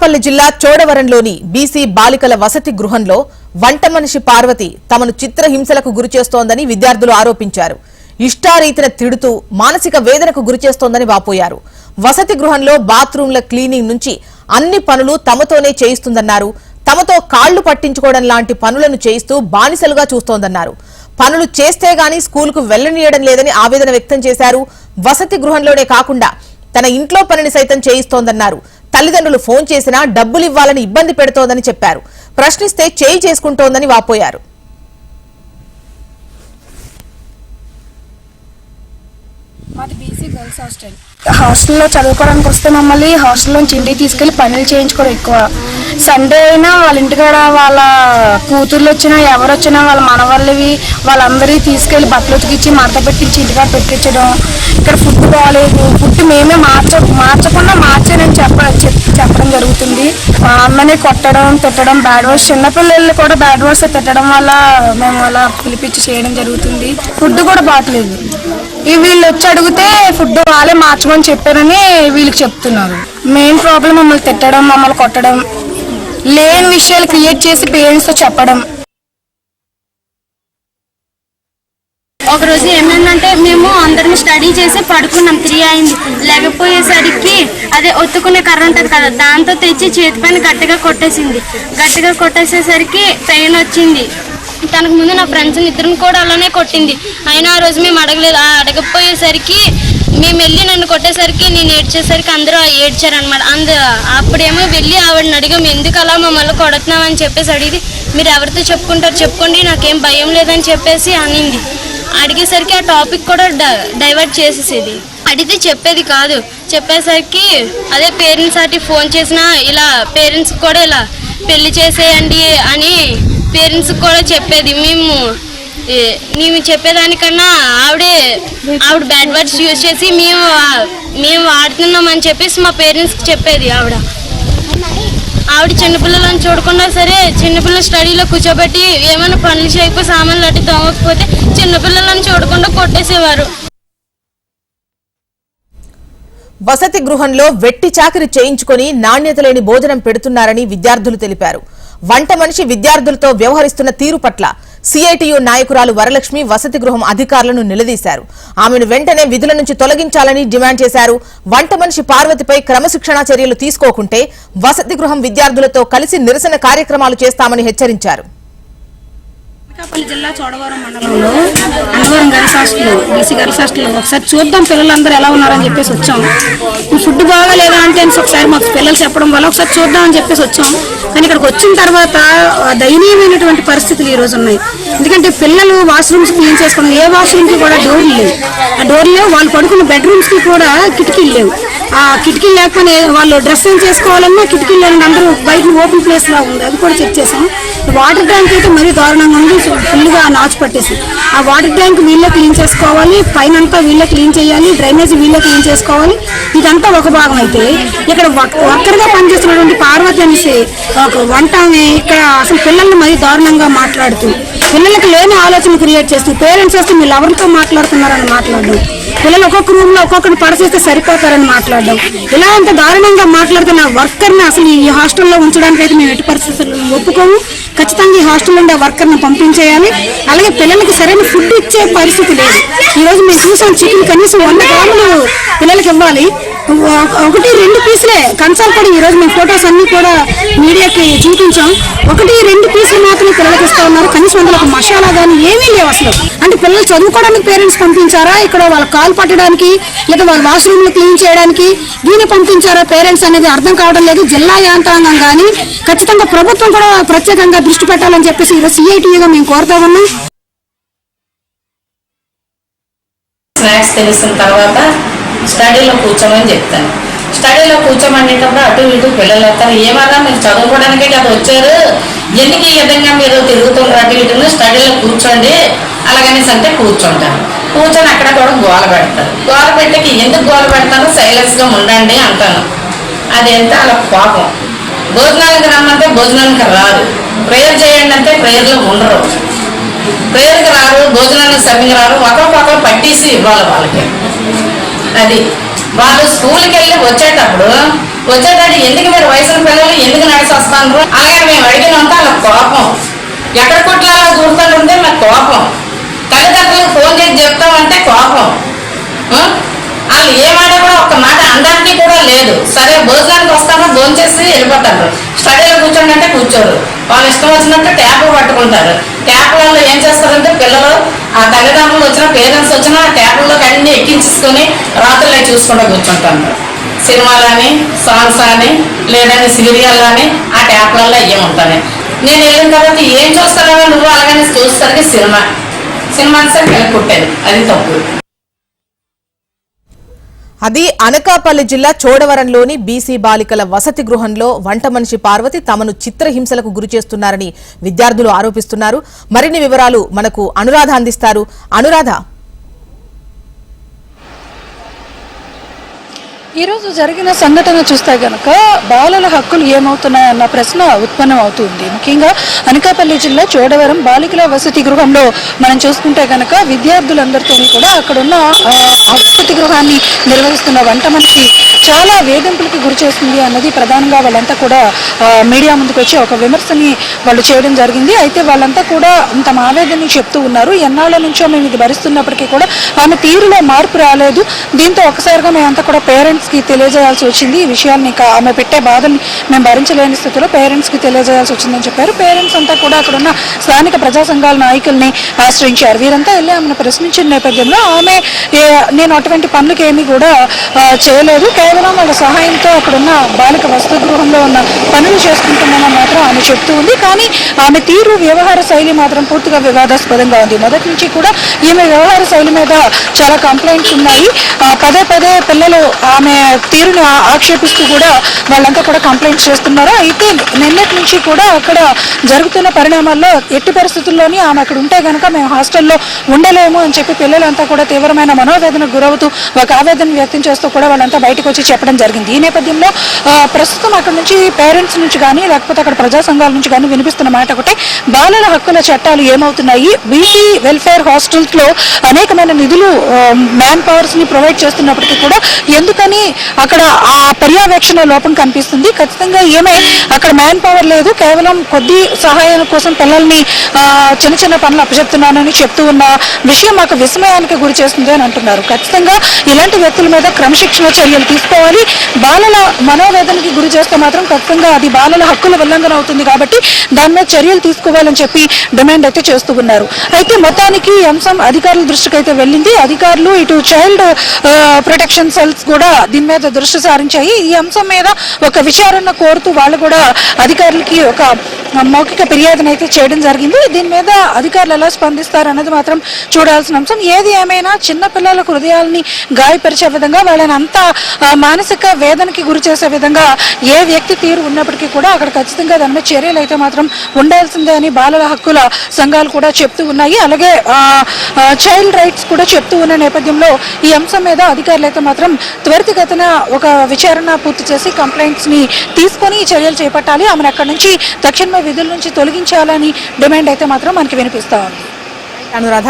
అనకాపల్లి జిల్లా చోడవరంలోని బీసీ బాలికల వసతి గృహంలో వంట మనిషి పార్వతి తమను చిత్రహింసలకు గురిచేస్తోందని విద్యార్థులు ఆరోపించారు. ఇష్టారీతిన తిడుతూ మానసిక వేదనకు గురిచేస్తోందని వాపోయారు. వసతి గృహంలో బాత్రూంల క్లీనింగ్ నుంచి అన్ని పనులు తమతోనే చేయిస్తుందన్నారు. తమతో కాళ్ళు పట్టించుకోవడం లాంటి పనులను చేయిస్తూ బానిసలుగా చూస్తోందన్నారు. పనులు చేస్తే గాని స్కూలుకు వెళ్ళనీయడం లేదని ఆవేదన వ్యక్తం చేశారు. వసతి గృహంలోనే కాకుండా తన ఇంట్లో పనిని సైతం చేయిస్తోందన్నారు. తల్లిదండ్రులు ఫోన్ చేసినా డబ్బులు ఇవ్వాలని ఇబ్బంది పెడుతోందని చెప్పారు. ప్రశ్నిస్తే చేయి చేసుకుంటోందని వాపోయారు. మాది బీసీ గర్ల్స్ హాస్టల్. హాస్టల్లో చదువుకోవడానికి వస్తే మమ్మల్ని హాస్టల్లోంచి ఇంటికి తీసుకెళ్ళి పనులు చేయించుకోవడం ఎక్కువ. సండే అయినా వాళ్ళ ఇంటికాడ వాళ్ళ కూతుర్లు వచ్చినా ఎవరు వచ్చినా వాళ్ళ మనవాళ్ళవి వాళ్ళందరికీ తీసుకెళ్ళి బట్టలు ఉతికిచ్చి మడత పెట్టించి ఇంటికాడ పెట్టించడం. ఇక్కడ ఫుడ్ బాగాలేదు ఫుడ్ మేమే మార్చ మార్చకుండా మార్చానని చెప్ప చెప్- చెప్పడం జరుగుతుంది. మా అమ్మని కొట్టడం తిట్టడం బ్యాడ్ వర్డ్స్ చిన్నపిల్లలు కూడా బ్యాడ్ వర్డ్స్ తిట్టడం వల్ల మేము అలా పిలిపించి చేయడం జరుగుతుంది. ఫుడ్ కూడా బాగలేదు. వీళ్ళు వచ్చి అడిగితే ఫుడ్ వాళ్ళే మార్చమని చెప్పారని వీళ్ళకి చెప్తున్నారు. మెయిన్ ప్రాబ్లం మమ్మల్ని తిట్టడం మమ్మల్ని కొట్టడం. లేని విషయాలు క్రియేట్ చేసి పేరెంట్స్తో చెప్పడం. ఒక రోజు ఏమైందంటే మేము అందరం స్టడీ చేసి పడుకున్నాం త్రీ అయింది. లేకపోయేసరికి అదే ఒత్తుకునే కర్ర ఉంటుంది కదా దాంతో తెచ్చి చేతి పైన గట్టిగా కొట్టేసింది. గట్టిగా కొట్టేసేసరికి పెయిన్ వచ్చింది. తనకు ముందు నా ఫ్రెండ్స్ ఇద్దరిని కూడా అలానే కొట్టింది. అయినా ఆ రోజు మేము అడగలేదు. అడగకపోయేసరికి అడగపోయేసరికి మేము వెళ్ళి నన్ను కొట్టేసరికి నేను ఏడ్చేసరికి అందరూ ఏడ్చారనమాట అంద అప్పుడేమో వెళ్ళి ఆవిడని అడిగాం ఎందుకు అలా మమ్మల్ని కొడుతున్నామని చెప్పేసి అడిగి మీరు ఎవరితో చెప్పుకుంటారు చెప్పుకోండి నాకేం భయం లేదని చెప్పేసి అనింది. అడిగేసరికి ఆ టాపిక్ కూడా డ- డైవర్ట్ చేసేసేది. అడిగితే చెప్పేది కాదు. చెప్పేసరికి అదే పేరెంట్స్ అటు ఫోన్ చేసినా ఇలా పేరెంట్స్ కూడా ఇలా పెళ్ళి చేసేయండి అని పేరెంట్స్ కూడా చెప్పేది. మేము మేము చెప్పేదానికన్నా ఆవిడే ఆవిడ బ్యాడ్ వర్డ్స్ యూజ్ చేసి మేము మేము వాడుతున్నామని చెప్పేసి మా పేరెంట్స్కి చెప్పేది ఆవిడ. ఆవిడ చిన్నపిల్లలను చూడకుండా సరే చిన్నపిల్లల స్టడీలో కూర్చోబెట్టి ఏమైనా పనులు చేయకపోతే సామాన్లు అట్టి తోమకపోతే చిన్నపిల్లలను చూడకుండా కొట్టేసేవారు. వసతి గృహంలో వెట్టి చాకిరి చేయించుకొని నాణ్యత లేని భోజనం పెడుతున్నారని విద్యార్థులు తెలిపారు. వంట మనిషి విద్యార్థులతో వ్యవహరిస్తున్న తీరు పట్ల సిఐటియు నాయకురాలు వరలక్ష్మి వసతి గృహం అధికారులను నిలదీశారు. ఆమెను వెంటనే విధుల నుంచి తొలగించాలని డిమాండ్ చేశారు. వంట మనిషి పార్వతిపై క్రమశిక్షణా చర్యలు తీసుకోకుంటే వసతి గృహం విద్యార్థులతో కలిసి నిరసన కార్యక్రమాలు చేస్తామని హెచ్చరించారు. అనకాపల్లి జిల్లా చోడవరం మండలంలో Annavaram girls hostel BC girls hostel ఒకసారి చూద్దాం పిల్లలందరూ ఎలా ఉన్నారని చెప్పేసి వచ్చాం ఫుడ్ బాగాలేదా అంటే ఒకసారి మాకు పిల్లలు చెప్పడం వల్ల ఒకసారి చూద్దాం అని చెప్పేసి వచ్చాం కానీ ఇక్కడికి వచ్చిన తర్వాత దయనీయమైనటువంటి పరిస్థితులు ఈ ఉన్నాయి. ఎందుకంటే పిల్లలు వాష్రూమ్స్ క్లీన్ చేసుకుని ఏ వాష్రూమ్కి కూడా డోర్లు లేవు. ఆ డోర్లు లేవు వాళ్ళు పడుకున్న బెడ్రూమ్స్కి కూడా కిటికీలు లేవు. ఆ కిటికీలు లేకపోతే వాళ్ళు డ్రెస్ చేసుకోవాలన్నా కిటికీలు లేని అందరూ బయట ఓపెన్ ప్లేస్ లా ఉంది. అది కూడా చెక్ చేసాం వాటర్ ట్యాంక్ అయితే మరీ దారుణంగా ఉంది. ఫుల్గా నాచు పట్టేసి ఆ వాటర్ ట్యాంక్ వీళ్ళే క్లీన్ చేసుకోవాలి. పైన అంతా వీళ్ళే క్లీన్ చేయాలి. డ్రైనేజ్ వీళ్ళే క్లీన్ చేసుకోవాలి. ఇదంతా ఒక భాగం అయితే ఇక్కడ ఒక్కరిగా పనిచేస్తున్నటువంటి పార్వతి అనేసి ఒక వంట ఇక్కడ అసలు పిల్లల్ని మరీ దారుణంగా మాట్లాడుతుంది పిల్లలకి లేని ఆలోచన క్రియేట్ చేస్తుంది పేరెంట్స్ వస్తే మీరు ఎవరితో మాట్లాడుతున్నారని మాట్లాడడం. పిల్లలు ఒక్కొక్క రూమ్లో ఒక్కొక్కరిని పడసేస్తే సరిపోతారని మాట్లాడడం. ఇలా అంత దారుణంగా మాట్లాడుతున్న వర్కర్ని అసలు ఈ హాస్టల్లో ఉంచడానికి అయితే మేము ఎట్టి పరిస్థితులు ఒప్పుకోము. ఖచ్చితంగా ఈ హాస్టల్ నుండి వర్కర్ని వర్కర్ని పంపించేయాలి. అలాగే పిల్లలకి సరైన ఫుడ్ ఇచ్చే పరిస్థితి లేదు. ఈ రోజు మేము చూసాం చికెన్ కనీసం వంద గ్రాములు పిల్లలకి ఇవ్వాలి. ఒకటి రెండు పీసులే. కన్సల్ట్ కూడా ఈ రోజు మేము ఫొటోస్ అన్ని కూడా మీడియాకి చూపించాం. ఒకటి రెండు పీసులు మాత్రమే పిల్లలకి ఇస్తూ ఉన్నారు. కనీసం అందులో ఒక మసాలా కానీ ఏమీ లేవు అసలు. అంటే పిల్లలు చదువుకోవడానికి పేరెంట్స్ పంపించారా? ఇక్కడ వాళ్ళ కాలు పట్టడానికి లేదా వాళ్ళ వాష్రూమ్లు క్లీన్ చేయడానికి దీన్ని పంపించారా? పేరెంట్స్ అనేది అర్థం కావడం లేదు. జిల్లా యాంత్రాంగం కానీ ఖచ్చితంగా ప్రభుత్వం కూడా ప్రత్యేకంగా దృష్టి పెట్టాలని చెప్పేసి ఈరోజు సిఐటీగా మేము కోరుతా ఉన్నాం. స్నాక్స్ తెలిసిన తర్వాత స్టడీలో కూర్చోమని చెప్తాను. స్టడీలో కూర్చోమనేటప్పుడు అటు ఇటు పిల్లలు వస్తారు. ఏమన్నా మీరు చదువుకోవడానికే కదా వచ్చారు. ఎందుకు ఈ విధంగా మీరు తిరుగుతున్నారు అటు ఇటు? స్టడీలో కూర్చోండి. అలాగనేసి అంటే కూర్చుంటారు కూర్చొని అక్కడ కూడా గోల పెడతారు గోల పెట్టకి ఎందుకు గోల పెడతారు సైలెన్స్గా ఉండండి అంటాను. అదేంటే అలా కోపం భోజనానికి రమ్మంటే భోజనానికి రారు. ప్రేయర్ చేయండి అంటే ప్రేయర్లో ఉండరు. ప్రేయర్కి రారు భోజనానికి సరిగ్గా రారు. ఒకరికొకరు పట్టేసి ఇవ్వాలి వాళ్ళకి. అది. వాళ్ళు స్కూల్కి వెళ్ళి వచ్చేటప్పుడు వచ్చేటప్పుడు ఎందుకు మీరు వయసు పిల్లలు ఎందుకు నడిచి వస్తాను అలాగే మేము అడిగినంత వాళ్ళకి కోపం. ఎక్కడ కొట్లాలో చూస్తుంటే మాకు కోపం. తల్లిదండ్రులకు ఫోన్ చేసి చెప్తామంటే కోపం. వాళ్ళు ఏ మాట కూడా ఒక మాట అందరికీ కూడా లేదు. సరే భోజనానికి వస్తామో భోజనం చేసి వెళ్ళిపోతారు. స్టడీలో కూర్చోండి అంటే కూర్చోరు. వాళ్ళు ఇష్టం వచ్చినట్టు ట్యాప్ పట్టుకుంటారు. ట్యాప్లలో ఏం చేస్తారంటే పిల్లలు ఆ తల్లిదండ్రులు వచ్చిన పేరెంట్స్ వచ్చిన ఆ ట్యాప్లలోకి అన్ని ఎక్కించుకొని రాత్రులు అవి చూసుకుంటూ కూర్చుంటాను. సినిమాలని సాంగ్స్ అని లేదని సీరియల్ అని ఆ ట్యాప్లలో అయ్యే ఉంటాను నేను వెళ్ళిన తర్వాత ఏం చూస్తానో నువ్వు అలాగనే చూసేసరికి సినిమా. సినిమా అంటే కుట్టేది. అది తప్పు. అది అనకాపల్లి జిల్లా చోడవరంలోని బీసీ బాలికల వసతి గృహంలో వంట మనిషి పార్వతి తమను చిత్రహింసలకు గురి చేస్తున్నారని విద్యార్థులు ఆరోపిస్తున్నారు. మరిన్ని వివరాలు మనకు అనురాధ అందిస్తారు. అనురాధ ఈరోజు జరిగిన సంఘటన చూస్తే గనక బాలల హక్కులు ఏమవుతున్నాయన్న ప్రశ్న ఉత్పన్నం అవుతుంది ముఖ్యంగా అనకాపల్లి జిల్లా చోడవరం బాలికల వసతి గృహంలో మనం చూసుకుంటే గనక విద్యార్థులందరితో కూడా అక్కడున్న ఆ వసతి గృహాన్ని నిర్వహిస్తున్న వంట మనిషి చాలా వేధింపులకు గురి చేస్తుంది అన్నది ప్రధానంగా వాళ్ళంతా కూడా మీడియా ముందుకు వచ్చి ఒక విమర్శని వాళ్ళు చేయడం జరిగింది. అయితే వాళ్ళంతా కూడా తమ ఆవేదనని చెప్తూ ఉన్నారు. ఎన్నాళ్ళ నుంచో మేము ఇది భరిస్తున్నప్పటికీ కూడా ఆమె తీరులో మార్పు రాలేదు. దీంతో ఒకసారిగా మేమంతా కూడా పేరెంట్స్కి తెలియజేయాల్సి వచ్చింది. ఈ విషయాన్ని ఆమె పెట్టే బాధని మేము భరించలేని స్థితిలో పేరెంట్స్కి తెలియజేయాల్సి వచ్చిందని చెప్పారు. పేరెంట్స్ అంతా కూడా అక్కడ ఉన్న స్థానిక ప్రజా సంఘాల నాయకుల్ని ఆశ్రయించారు. వీరంతా వెళ్ళి ఆమెను ప్రశ్నించిన నేపథ్యంలో ఆమె నేను అటువంటి పనులకి ఏమీ కూడా చేయలేదు. కేవలం వాళ్ళ సహాయంతో అక్కడున్న బాలిక వసతిగృహంలో ఉన్న పనులు చేసుకుంటున్నామని మాత్రం ఆమె చెప్తూ ఉంది. కానీ ఆమె తీరు వ్యవహార శైలి మాత్రం పూర్తిగా వివాదాస్పదంగా ఉంది. మొదటి నుంచి కూడా ఈమె వ్యవహార శైలి మీద చాలా కంప్లైంట్స్ ఉన్నాయి. పదే పదే పిల్లలు ఆమె తీరును ఆక్షేపిస్తూ కూడా వాళ్ళంతా కూడా కంప్లైంట్స్ చేస్తున్నారు. అయితే నిన్నటి నుంచి కూడా అక్కడ జరుగుతున్న పరిణామాల్లో ఎట్టి పరిస్థితుల్లోని ఆమె అక్కడ ఉంటే కనుక మేము హాస్టల్లో ఉండలేము అని చెప్పి పిల్లలంతా కూడా తీవ్రమైన మనోవేదనకు గురవుతూ ఒక ఆవేదన వ్యక్తం చేస్తూ కూడా వాళ్ళంతా బయటకు వచ్చి చెప్పడం జరిగింది. ఈ నేపథ్యంలో ప్రస్తుతం అక్కడ నుంచి పేరెంట్స్ నుంచి కానీ లేకపోతే అక్కడ ప్రజా సంఘాల నుంచి కానీ వినిపిస్తున్న మాట ఒకటే బాలల హక్కుల చట్టాలు ఏమవుతున్నాయి? బీసీ వెల్ఫేర్ హాస్టల్స్లో అనేకమైన నిధులు మ్యాన్ పవర్స్ని ప్రొవైడ్ చేస్తున్నప్పటికీ కూడా ఎందుకని అక్కడ ఆ పర్యవేక్షణ లోపం కనిపిస్తుంది? ఖచ్చితంగా ఏమే అక్కడ మ్యాన్ పవర్ లేదు. కేవలం కొద్ది సహాయం కోసం పిల్లల్ని చిన్న చిన్న పనులు అప్పచెప్తున్నానని చెప్తూ ఉన్న విషయం మాకు విస్మయానికి గురి చేస్తుంది అని అంటున్నారు. ఖచ్చితంగా ఇలాంటి వ్యక్తుల మీద క్రమశిక్షణ చర్యలు తీసుకోవాలి బాలల మనోవేదనకి గురి చేస్తే మాత్రం ఖచ్చితంగా అది బాలల హక్కుల ఉల్లంఘన అవుతుంది కాబట్టి దాని మీద చర్యలు తీసుకోవాలని చెప్పి డిమాండ్ అయితే చేస్తూ ఉన్నారు. అయితే మొత్తానికి ఈ అంశం అధికారుల దృష్టికి అయితే వెళ్ళింది. అధికారులు ఇటు చైల్డ్ ప్రొటెక్షన్ సెల్స్ కూడా దీని మీద దృష్టి సారించాయి. ఈ అంశం మీద ఒక విచారణ కోరుతూ వాళ్ళు కూడా అధికారులకి ఒక మౌఖిక ఫిర్యాదును అయితే చేయడం జరిగింది. దీని మీద అధికారులు ఎలా స్పందిస్తారు అన్నది మాత్రం చూడాల్సిన అంశం. ఏది ఏమైనా చిన్న పిల్లల హృదయాల్ని గాయపరిచే విధంగా వాళ్ళని అంత మానసిక వేదనకి గురి చేసే విధంగా ఏ వ్యక్తి తీరు ఉన్నప్పటికీ కూడా అక్కడ ఖచ్చితంగా దాని మీద చర్యలు అయితే మాత్రం ఉండాల్సిందే అని బాలల హక్కుల సంఘాలు కూడా చెప్తూ ఉన్నాయి. అలాగే చైల్డ్ రైట్స్ కూడా చెప్తూ ఉన్న నేపథ్యంలో ఈ అంశం మీద అధికారులు అయితే మాత్రం త్వరితగతిన ఒక విచారణ పూర్తి చేసి కంప్లైంట్స్ని తీసుకొని ఈ చర్యలు చేపట్టాలి. ఆమెను అక్కడి నుంచి తక్షణమే విధుల నుంచి తొలగించాలని డిమాండ్ అయితే మాత్రం మనకి వినిపిస్తూ ఉంది. అనురాధ